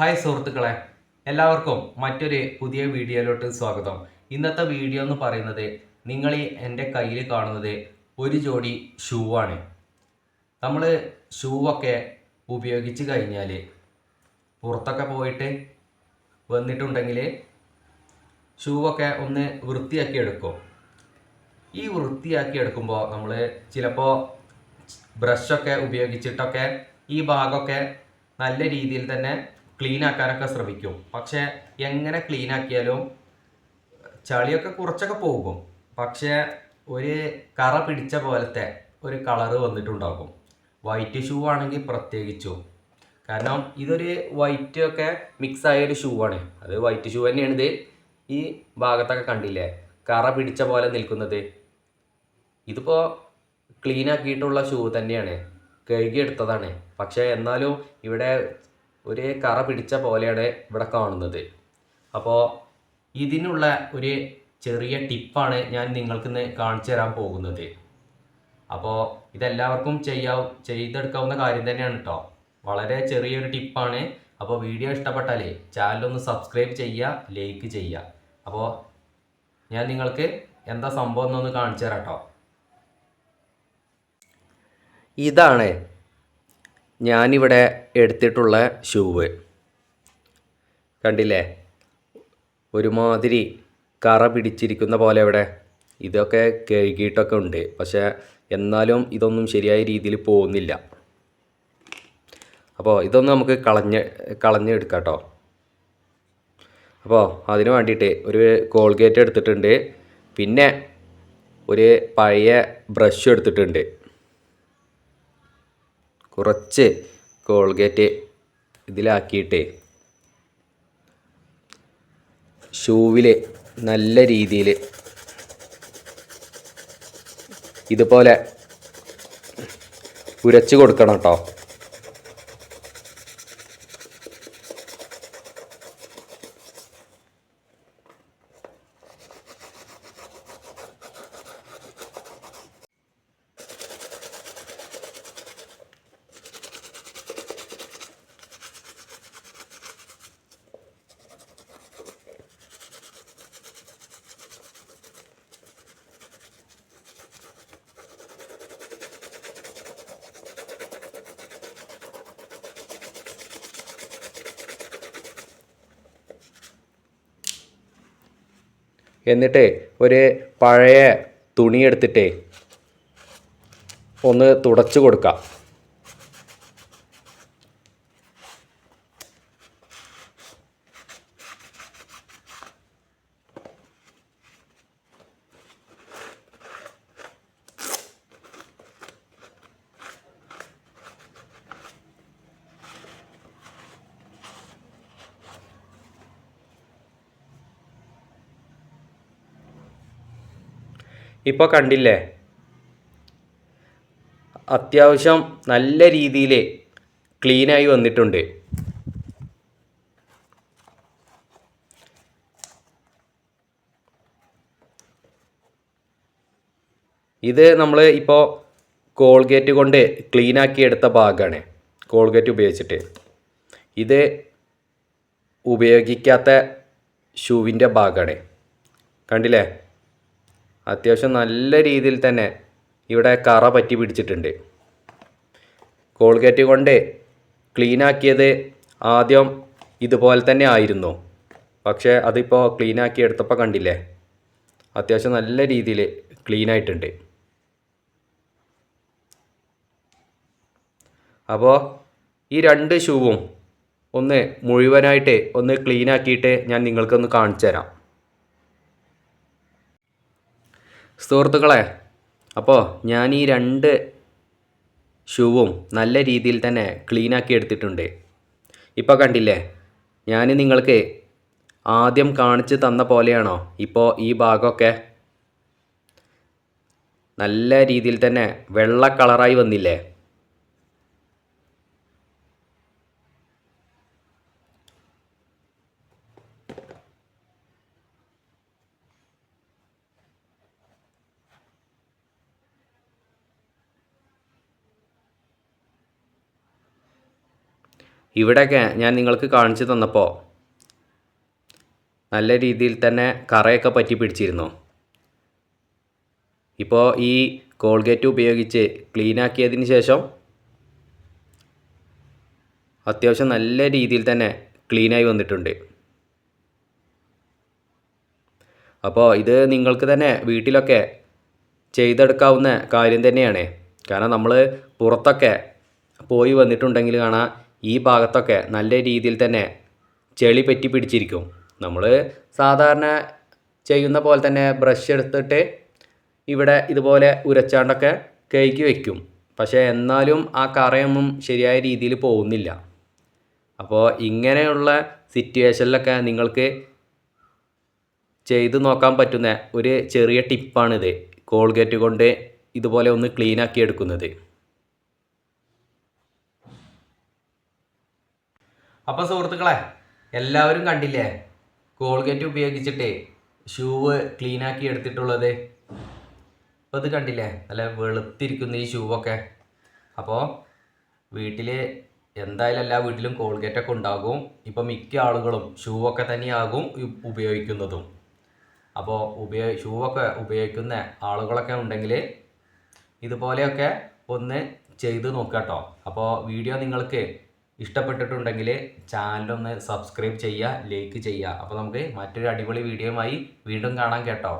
Hi സുഹൃത്തുക്കളെ എല്ലാവർക്കും മറ്റൊരു പുതിയ വീഡിയോയിലോട്ട് സ്വാഗതം. ഇന്നത്തെ വീഡിയോ എന്ന് പറയുന്നത് നിങ്ങൾ ഈ എന്റെ കയ്യിൽ കാണുന്നത് ഒരു ജോഡി ഷൂ ആണ് നമ്മൾ ഷൂവൊക്കെ ഉപയോഗിച്ച് കഴിഞ്ഞാൽ പുറത്തൊക്കെ പോയിട്ട് വന്നിട്ടുണ്ടെങ്കിൽ ഷൂവൊക്കെ ഒന്ന് വൃത്തിയാക്കി എടുക്കും. ഈ വൃത്തിയാക്കി എടുക്കുമ്പോൾ നമ്മൾ ചിലപ്പോൾ ബ്രഷൊക്കെ ഉപയോഗിച്ചിട്ടൊക്കെ ഈ ഭാഗമൊക്കെ നല്ല രീതിയിൽ തന്നെ ക്ലീൻ ആക്കാനൊക്കെ ശ്രമിക്കും. പക്ഷേ എങ്ങനെ ക്ലീൻ ആക്കിയാലും ചളിയൊക്കെ കുറച്ചൊക്കെ പോകും. പക്ഷേ ഒരു കറ പിടിച്ച പോലത്തെ ഒരു കളറ് വന്നിട്ടുണ്ടാകും. വൈറ്റ് ഷൂ ആണെങ്കിൽ പ്രത്യേകിച്ചും. കാരണം ഇതൊരു വൈറ്റ് ഒക്കെ മിക്സ് ആയ ഒരു ഷൂ ആണ്. അത് വൈറ്റ് ഷൂ തന്നെയാണ് ഇത്. ഈ ഭാഗത്തൊക്കെ കണ്ടില്ലേ? കറ പിടിച്ച പോലെ നിൽക്കുന്നത്. ഇതിപ്പോൾ ക്ലീൻ ആക്കിയിട്ടുള്ള ഷൂ തന്നെയാണ്. കഴുകിയെടുത്തതാണ് പക്ഷേ എന്നാലും ഇവിടെ ഒരു കറ പിടിച്ച പോലെയാണ് ഇവിടെ കാണുന്നത്. അപ്പോൾ ഇതിനുള്ള ഒരു ചെറിയ ടിപ്പാണ് ഞാൻ നിങ്ങൾക്കിന്ന് കാണിച്ചു തരാൻ പോകുന്നത്. അപ്പോൾ ഇതെല്ലാവർക്കും ചെയ്യാവും ചെയ്തെടുക്കാവുന്ന കാര്യം തന്നെയാണ് കേട്ടോ വളരെ ചെറിയൊരു ടിപ്പാണ്. അപ്പോൾ വീഡിയോ ഇഷ്ടപ്പെട്ടാലേ ചാനലൊന്ന് സബ്സ്ക്രൈബ് ചെയ്യുക ലൈക്ക് ചെയ്യുക അപ്പോൾ ഞാൻ നിങ്ങൾക്ക് എന്താ സംഭവം എന്നൊന്ന് കാണിച്ചു തരാം കേട്ടോ ഇതാണ് ഞാനിവിടെ എടുത്തിട്ടുള്ള ഷൂവ്. കണ്ടില്ലേ? ഒരുമാതിരി കറ പിടിച്ചിരിക്കുന്ന പോലെ ഇവിടെ. ഇതൊക്കെ കഴുകിയിട്ടൊക്കെ ഉണ്ട്. പക്ഷേ എന്നാലും ഇതൊന്നും ശരിയായ രീതിയിൽ പോകുന്നില്ല. അപ്പോൾ ഇതൊന്ന് നമുക്ക് കളഞ്ഞ് കളഞ്ഞെടുക്കാം കേട്ടോ അപ്പോൾ അതിന് വേണ്ടിയിട്ട് ഒരു കോൾഗേറ്റ് എടുത്തിട്ടുണ്ട്. പിന്നെ ഒരു പഴയ ബ്രഷ് എടുത്തിട്ടുണ്ട്. കുറച്ച് കോൾഗേറ്റ് ഇതിലാക്കിയിട്ട് ഷൂവിൽ നല്ല രീതിയിൽ ഇതുപോലെ ഉരച്ചു കൊടുക്കണം കേട്ടോ എന്നിട്ട് ഒരു പഴയ തുണി എടുത്തിട്ട് ഒന്ന് തുടച്ചു കൊടുക്കാം. ഇപ്പോൾ കണ്ടില്ലേ? അത്യാവശ്യം നല്ല രീതിയിൽ ക്ലീനായി വന്നിട്ടുണ്ട്. ഇത് നമ്മൾ ഇപ്പോൾ കോൾഗേറ്റ് കൊണ്ട് ക്ലീനാക്കി എടുത്ത ഭാഗമാണ് കോൾഗേറ്റ് ഉപയോഗിച്ചിട്ട്. ഇത് ഉപയോഗിക്കാത്ത ഷൂവിന്റെ ഭാഗമാണ് കണ്ടില്ലേ? അത്യാവശ്യം നല്ല രീതിയിൽ തന്നെ ഇവിടെ കറ പറ്റി പിടിച്ചിട്ടുണ്ട്. കോൾഗേറ്റ് കൊണ്ട് ക്ലീനാക്കിയത് ആദ്യം ഇതുപോലെ തന്നെ ആയിരുന്നു. പക്ഷേ അതിപ്പോൾ ക്ലീനാക്കി എടുത്തപ്പോൾ കണ്ടില്ലേ? അത്യാവശ്യം നല്ല രീതിയിൽ ക്ലീനായിട്ടുണ്ട് അപ്പോൾ ഈ രണ്ട് ഷൂവും ഒന്ന് മുഴുവനായിട്ട് ഒന്ന് ക്ലീനാക്കിയിട്ട് ഞാൻ നിങ്ങൾക്കൊന്ന് കാണിച്ചു തരാം സുഹൃത്തുക്കളെ അപ്പോൾ ഞാൻ ഈ രണ്ട് ഷൂവും നല്ല രീതിയിൽ തന്നെ ക്ലീനാക്കി എടുത്തിട്ടുണ്ട്. ഇപ്പോൾ കണ്ടില്ലേ ഞാൻ നിങ്ങൾക്ക് ആദ്യം കാണിച്ച് തന്ന പോലെയാണോ ഇപ്പോൾ ഈ ഭാഗമൊക്കെ? നല്ല രീതിയിൽ തന്നെ വെള്ള കളറായി വന്നില്ലേ? ഇവിടെയൊക്കെ ഞാൻ നിങ്ങൾക്ക് കാണിച്ചു തന്നപ്പോൾ നല്ല രീതിയിൽ തന്നെ കറയൊക്കെ പറ്റി പിടിച്ചിരുന്നു. ഇപ്പോൾ ഈ കോൾഗേറ്റ് ഉപയോഗിച്ച് ക്ലീൻ ആക്കിയതിന് ശേഷം അത്യാവശ്യം നല്ല രീതിയിൽ തന്നെ ക്ലീനായി വന്നിട്ടുണ്ട്. അപ്പോൾ ഇത് നിങ്ങൾക്ക് തന്നെ വീട്ടിലൊക്കെ ചെയ്തെടുക്കാവുന്ന കാര്യം തന്നെയാണ്. കാരണം നമ്മൾ പുറത്തൊക്കെ പോയി വന്നിട്ടുണ്ടെങ്കിൽ കാണാം ഈ ഭാഗത്തൊക്കെ നല്ല രീതിയിൽ തന്നെ ചെളി പറ്റി പിടിച്ചിരിക്കും. നമ്മൾ സാധാരണ ചെയ്യുന്ന പോലെ തന്നെ ബ്രഷ് എടുത്തിട്ട് ഇവിടെ ഇതുപോലെ ഉരച്ചാണ്ടൊക്കെ കഴുകി വയ്ക്കും പക്ഷേ എന്നാലും ആ കറയൊന്നും ശരിയായ രീതിയിൽ പോകുന്നില്ല. അപ്പോൾ ഇങ്ങനെയുള്ള സിറ്റുവേഷനിലൊക്കെ നിങ്ങൾക്ക് ചെയ്ത് നോക്കാൻ പറ്റുന്ന ഒരു ചെറിയ ടിപ്പാണിത്. കോൾഗേറ്റ് കൊണ്ട് ഇതുപോലെ ഒന്ന് ക്ലീൻ ആക്കി എടുക്കുന്നത്. അപ്പോൾ സുഹൃത്തുക്കളെ എല്ലാവരും കണ്ടില്ലേ? കോൾഗേറ്റ് ഉപയോഗിച്ചിട്ട് ഷൂവ് ക്ലീനാക്കി എടുത്തിട്ടുള്ളത്. അപ്പോൾ ഇത് കണ്ടില്ലേ? നല്ല വെളുത്തിരിക്കുന്ന ഈ ഷൂവൊക്കെ അപ്പോൾ വീട്ടിൽ എന്തായാലും എല്ലാ വീട്ടിലും കോൾഗേറ്റൊക്കെ ഉണ്ടാകും. ഇപ്പോൾ മിക്ക ആളുകളും ഷൂവൊക്കെ തന്നെയാകും ഉപയോഗിക്കുന്നതും. അപ്പോൾ ഉപയോഗ ഷൂവൊക്കെ ഉപയോഗിക്കുന്ന ആളുകളൊക്കെ ഉണ്ടെങ്കിൽ ഇതുപോലെയൊക്കെ ഒന്ന് ചെയ്ത് നോക്കുക കേട്ടോ അപ്പോൾ വീഡിയോ നിങ്ങൾക്ക് ഇഷ്ടപ്പെട്ടിട്ടുണ്ടെങ്കിൽ ചാനലൊന്ന് സബ്സ്ക്രൈബ് ചെയ്യുക ലൈക്ക് ചെയ്യുക. അപ്പോൾ നമുക്ക് മറ്റൊരു അടിപൊളി വീഡിയോയുമായി വീണ്ടും കാണാം കേട്ടോ.